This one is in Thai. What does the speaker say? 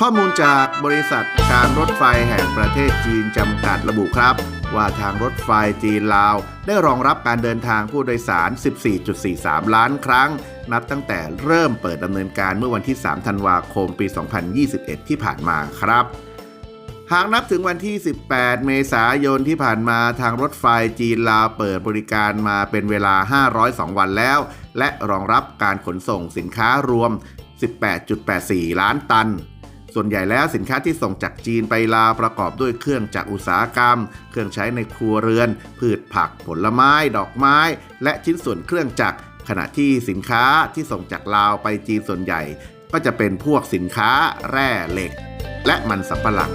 ข้อมูลจากบริษัทการรถไฟแห่งประเทศจีนจำกัดระบุครับ ว่าทางรถไฟจีนลาว ได้รองรับการเดินทางผู้โดยสาร 14.43 ล้านครั้ง นับตั้งแต่เริ่มเปิดดำเนินการเมื่อวันที่ 3 ธันวาคมปี 2021 ที่ผ่านมาครับ หากนับถึงวันที่ 18 เมษายนที่ผ่านมาทางรถไฟจีนลาวเปิดบริการมาเป็นเวลา 502 วันแล้ว และรองรับการขนส่งสินค้ารวม 18.84 ล้านตัน ส่วนใหญ่แล้วสินค้าที่ส่งจากจีนไปลาวประกอบด้วยเครื่องจักรอุตสาหกรรม เครื่องใช้ในครัวเรือน พืชผักผลไม้ ดอกไม้ และชิ้นส่วนเครื่องจักรขณะที่สินค้าที่ส่งจากลาวไปจีนส่วนใหญ่ ก็จะเป็นพวกสินค้าแร่เหล็ก และมันสำปะหลัง